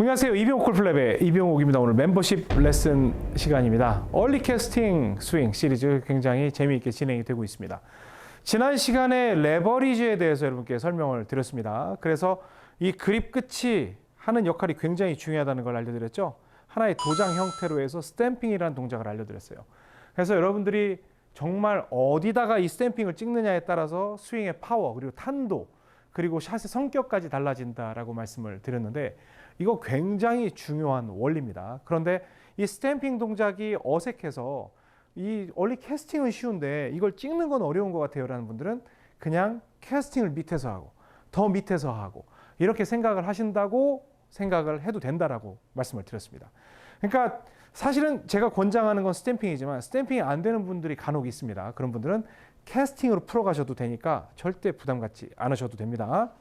안녕하세요. 이병옥 골프랩의 이병옥입니다. 오늘 멤버십 레슨 시간입니다. 얼리 캐스팅 스윙 시리즈 굉장히 재미있게 진행이 되고 있습니다. 지난 시간에 레버리지에 대해서 여러분께 설명을 드렸습니다. 그래서 이 그립 끝이 하는 역할이 굉장히 중요하다는 걸 알려드렸죠. 하나의 도장 형태로 해서 스탬핑이라는 동작을 알려드렸어요. 그래서 여러분들이 정말 어디다가 이 스탬핑을 찍느냐에 따라서 스윙의 파워 그리고 탄도 그리고 샷의 성격까지 달라진다라고 말씀을 드렸는데 이거 굉장히 중요한 원리입니다. 그런데 이 스탬핑 동작이 어색해서 이 원리 캐스팅은 쉬운데 이걸 찍는 건 어려운 것 같아요라는 분들은 그냥 캐스팅을 밑에서 하고 더 밑에서 하고 이렇게 생각을 하신다고 생각을 해도 된다라고 말씀을 드렸습니다. 그러니까 사실은 제가 권장하는 건 스탬핑이지만 스탬핑이 안 되는 분들이 간혹 있습니다. 그런 분들은 캐스팅으로 풀어가셔도 되니까 절대 부담 갖지 않으셔도 됩니다.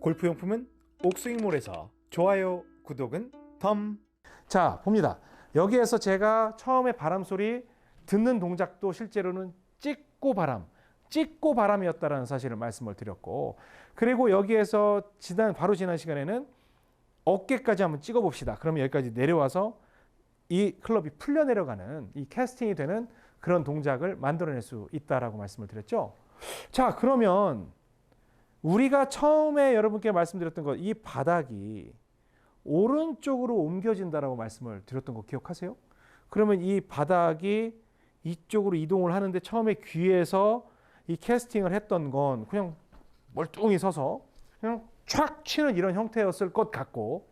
골프 용품은 옥스윙몰에서 좋아요, 구독은 덤. 자, 봅니다. 여기에서 제가 처음에 바람 소리 듣는 동작도 실제로는 찍고 바람, 찍고 바람이었다라는 사실을 말씀을 드렸고, 그리고 여기에서 지난 바로 지난 시간에는 어깨까지 한번 찍어 봅시다. 그러면 여기까지 내려와서 이 클럽이 풀려 내려가는 이 캐스팅이 되는 그런 동작을 만들어낼 수 있다라고 말씀을 드렸죠. 자, 그러면 우리가 처음에 여러분께 말씀드렸던 것, 이 바닥이 오른쪽으로 옮겨진다라고 말씀을 드렸던 거 기억하세요? 그러면 이 바닥이 이쪽으로 이동을 하는데 처음에 귀에서 이 캐스팅을 했던 건 그냥 멀뚱히 서서 그냥 촥 치는 이런 형태였을 것 같고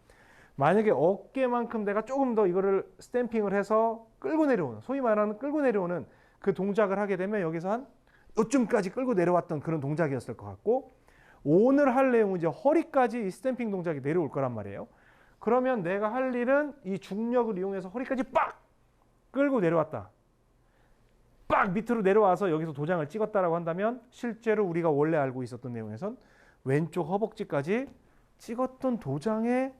만약에 어깨만큼 내가 조금 더 이거를 스탬핑을 해서 끌고 내려오는 소위 말하는 끌고 내려오는 그 동작을 하게 되면 여기서 한 요쯤까지 끌고 내려왔던 그런 동작이었을 것 같고 오늘 할 내용은 이제 허리까지 이 스탬핑 동작이 내려올 거란 말이에요. 그러면 내가 할 일은 이 중력을 이용해서 허리까지 빡 끌고 내려왔다. 빡 밑으로 내려와서 여기서 도장을 찍었다라고 한다면 실제로 우리가 원래 알고 있었던 내용에선 왼쪽 허벅지까지 찍었던 도장의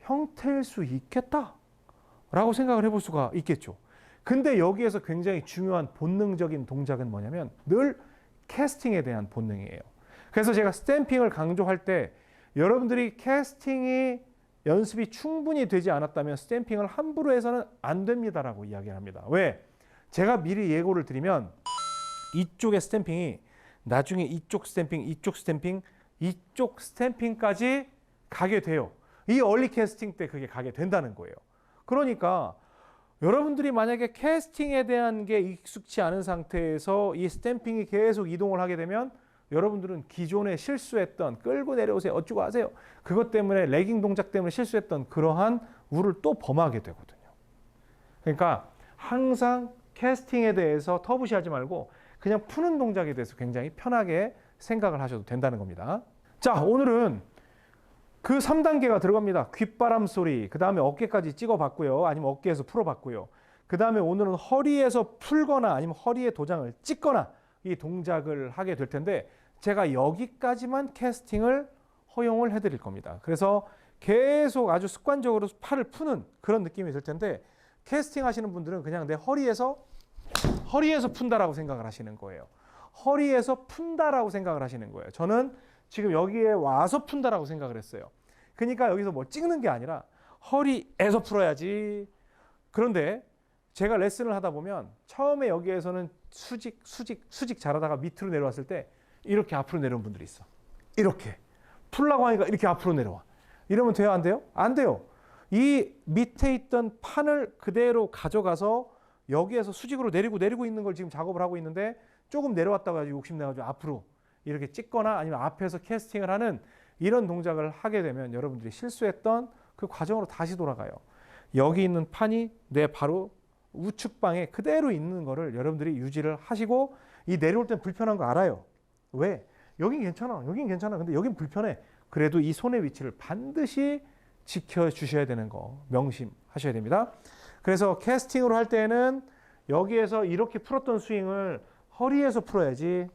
형태일 수 있겠다라고 생각을 해볼 수가 있겠죠. 근데 여기에서 굉장히 중요한 본능적인 동작은 뭐냐면 늘 캐스팅에 대한 본능이에요. 그래서 제가 스탬핑을 강조할 때 여러분들이 캐스팅이 연습이 충분히 되지 않았다면 스탬핑을 함부로 해서는 안 됩니다라고 이야기를 합니다. 왜? 제가 미리 예고를 드리면 이쪽의 스탬핑이 나중에 이쪽 스탬핑, 이쪽 스탬핑, 이쪽 스탬핑까지 가게 돼요. 이 얼리 캐스팅 때 그게 가게 된다는 거예요. 그러니까 여러분들이 만약에 캐스팅에 대한 게 익숙치 않은 상태에서 이 스탬핑이 계속 이동을 하게 되면 여러분들은 기존에 실수했던 끌고 내려오세요 어쩌고 하세요 그것 때문에 레깅 동작 때문에 실수했던 그러한 우를 또 범하게 되거든요. 그러니까 항상 캐스팅에 대해서 터부시하지 말고 그냥 푸는 동작에 대해서 굉장히 편하게 생각을 하셔도 된다는 겁니다. 자, 오늘은 그 3단계가 들어갑니다. 귓바람 소리, 그 다음에 어깨까지 찍어봤고요. 아니면 어깨에서 풀어봤고요. 그 다음에 오늘은 허리에서 풀거나 아니면 허리에 도장을 찍거나 이 동작을 하게 될 텐데 제가 여기까지만 캐스팅을 허용을 해드릴 겁니다. 그래서 계속 아주 습관적으로 팔을 푸는 그런 느낌이 들 텐데 캐스팅 하시는 분들은 그냥 내 허리에서 허리에서 푼다라고 생각을 하시는 거예요. 허리에서 푼다라고 생각을 하시는 거예요. 저는 지금 여기에 와서 푼다라고 생각을 했어요. 그러니까 여기서 뭐 찍는 게 아니라 허리에서 풀어야지. 그런데 제가 레슨을 하다 보면 처음에 여기에서는 수직, 수직, 수직 잘하다가 밑으로 내려왔을 때 이렇게 앞으로 내려온 분들이 있어. 이렇게. 풀라고 하니까 이렇게 앞으로 내려와. 이러면 돼요? 안 돼요? 안 돼요. 이 밑에 있던 판을 그대로 가져가서 여기에서 수직으로 내리고 내리고 있는 걸 지금 작업을 하고 있는데 조금 내려왔다가 욕심내가지고 앞으로 이렇게 찍거나 아니면 앞에서 캐스팅을 하는 이런 동작을 하게 되면 여러분들이 실수했던 그 과정으로 다시 돌아가요. 여기 있는 판이 내 바로 우측방에 그대로 있는 거를 여러분들이 유지를 하시고 이 내려올 땐 불편한 거 알아요. 왜? 여긴 괜찮아. 여긴 괜찮아. 근데 여긴 불편해. 그래도 이 손의 위치를 반드시 지켜주셔야 되는 거 명심하셔야 됩니다. 그래서 캐스팅으로 할 때는 여기에서 이렇게 풀었던 스윙을 허리에서 풀어야지,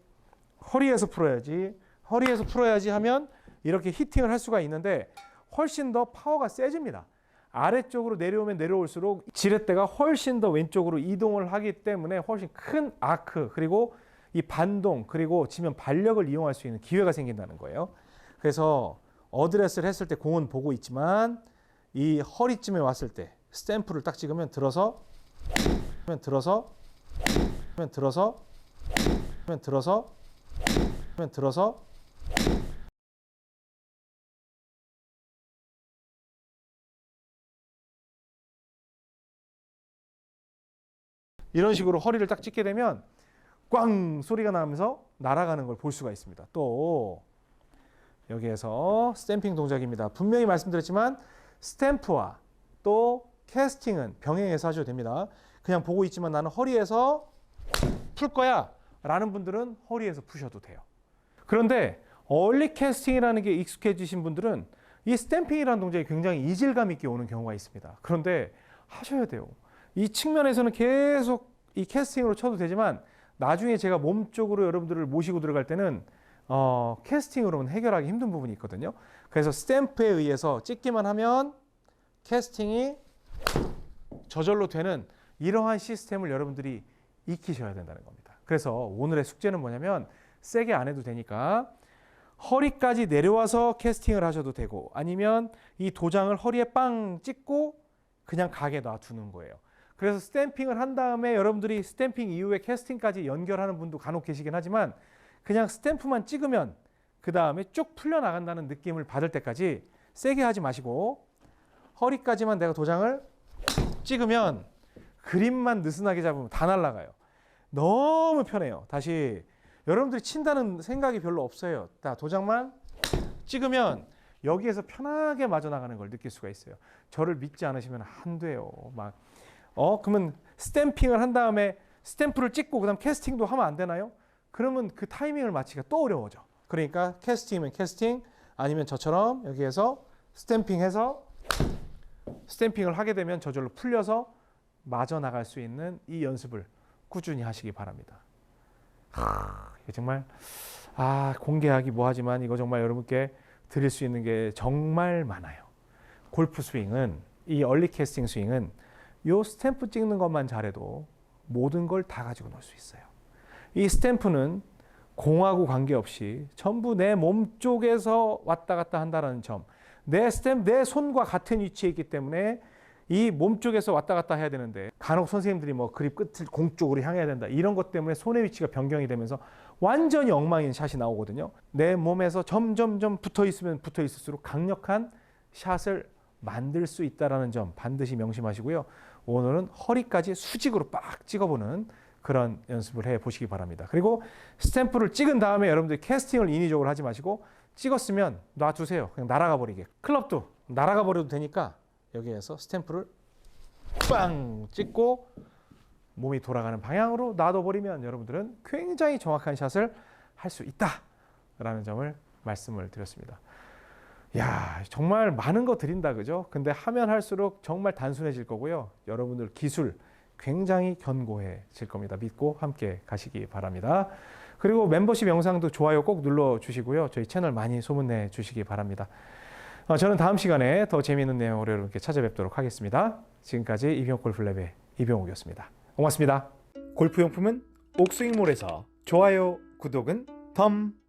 허리에서 풀어야지, 허리에서 풀어야지 하면 이렇게 히팅을 할 수가 있는데 훨씬 더 파워가 세집니다. 아래쪽으로 내려오면 내려올수록 지렛대가 훨씬 더 왼쪽으로 이동을 하기 때문에 훨씬 큰 아크 그리고 이 반동 그리고 지면 반력을 이용할 수 있는 기회가 생긴다는 거예요. 그래서 어드레스를 했을 때 공은 보고 있지만 이 허리쯤에 왔을 때 스탬프를 딱 찍으면 들어서 면 들어서 면 들어서 면 들어서 면 들어서 이런 식으로 허리를 딱 찍게 되면 꽝 소리가 나면서 날아가는 걸 볼 수가 있습니다. 또 여기에서 스탬핑 동작입니다. 분명히 말씀드렸지만 스탬프와 또 캐스팅은 병행해서 하셔도 됩니다. 그냥 보고 있지만 나는 허리에서 풀 거야 라는 분들은 허리에서 푸셔도 돼요. 그런데 얼리 캐스팅이라는 게 익숙해지신 분들은 이 스탬핑이라는 동작이 굉장히 이질감 있게 오는 경우가 있습니다. 그런데 하셔야 돼요. 이 측면에서는 계속 이 캐스팅으로 쳐도 되지만 나중에 제가 몸 쪽으로 여러분들을 모시고 들어갈 때는 어, 캐스팅으로는 해결하기 힘든 부분이 있거든요. 그래서 스탬프에 의해서 찍기만 하면 캐스팅이 저절로 되는 이러한 시스템을 여러분들이 익히셔야 된다는 겁니다. 그래서 오늘의 숙제는 뭐냐면 세게 안 해도 되니까 허리까지 내려와서 캐스팅을 하셔도 되고 아니면 이 도장을 허리에 빵 찍고 그냥 가게 놔두는 거예요. 그래서 스탬핑을 한 다음에 여러분들이 스탬핑 이후에 캐스팅까지 연결하는 분도 간혹 계시긴 하지만 그냥 스탬프만 찍으면 그 다음에 쭉 풀려 나간다는 느낌을 받을 때까지 세게 하지 마시고 허리까지만 내가 도장을 찍으면 그림만 느슨하게 잡으면 다 날아가요. 너무 편해요. 다시 여러분들이 친다는 생각이 별로 없어요. 다 도장만 찍으면 여기에서 편하게 마저 나가는 걸 느낄 수가 있어요. 저를 믿지 않으시면 안 돼요. 막 어, 그러면 스탬핑을 한 다음에 스탬프를 찍고 그다음 캐스팅도 하면 안 되나요? 그러면 그 타이밍을 맞추기가 또 어려워져. 그러니까 캐스팅이면 캐스팅 아니면 저처럼 여기에서 스탬핑해서 스탬핑을 하게 되면 저절로 풀려서 마저 나갈 수 있는 이 연습을 꾸준히 하시기 바랍니다. 하, 정말 아 공개하기 뭐하지만 이거 정말 여러분께 드릴 수 있는 게 정말 많아요. 골프 스윙은 이 얼리 캐스팅 스윙은 요 스탬프 찍는 것만 잘해도 모든 걸 다 가지고 놀 수 있어요. 이 스탬프는 공하고 관계없이 전부 내 몸 쪽에서 왔다 갔다 한다는 점. 내 스탬, 내 손과 같은 위치에 있기 때문에 이 몸 쪽에서 왔다 갔다 해야 되는데 간혹 선생님들이 뭐 그립 끝을 공 쪽으로 향해야 된다. 이런 것 때문에 손의 위치가 변경이 되면서 완전히 엉망인 샷이 나오거든요. 내 몸에서 점점점 붙어 있으면 붙어 있을수록 강력한 샷을 만들 수 있다라는 점 반드시 명심하시고요. 오늘은 허리까지 수직으로 빡 찍어보는 그런 연습을 해 보시기 바랍니다. 그리고 스탬프를 찍은 다음에 여러분들이 캐스팅을 인위적으로 하지 마시고 찍었으면 놔두세요. 그냥 날아가 버리게. 클럽도 날아가 버려도 되니까 여기에서 스탬프를 빵 찍고 몸이 돌아가는 방향으로 놔둬버리면 여러분들은 굉장히 정확한 샷을 할 수 있다라는 점을 말씀을 드렸습니다. 야, 정말 많은 거 드린다, 그죠? 근데 하면 할수록 정말 단순해질 거고요. 여러분들 기술 굉장히 견고해질 겁니다. 믿고 함께 가시기 바랍니다. 그리고 멤버십 영상도 좋아요 꼭 눌러 주시고요. 저희 채널 많이 소문내 주시기 바랍니다. 어, 저는 다음 시간에 더 재미있는 내용으로 여러분께 찾아뵙도록 하겠습니다. 지금까지 이병옥 골프랩의 이병옥이었습니다. 고맙습니다. 골프용품은 옥스윙몰에서 좋아요, 구독은 덤.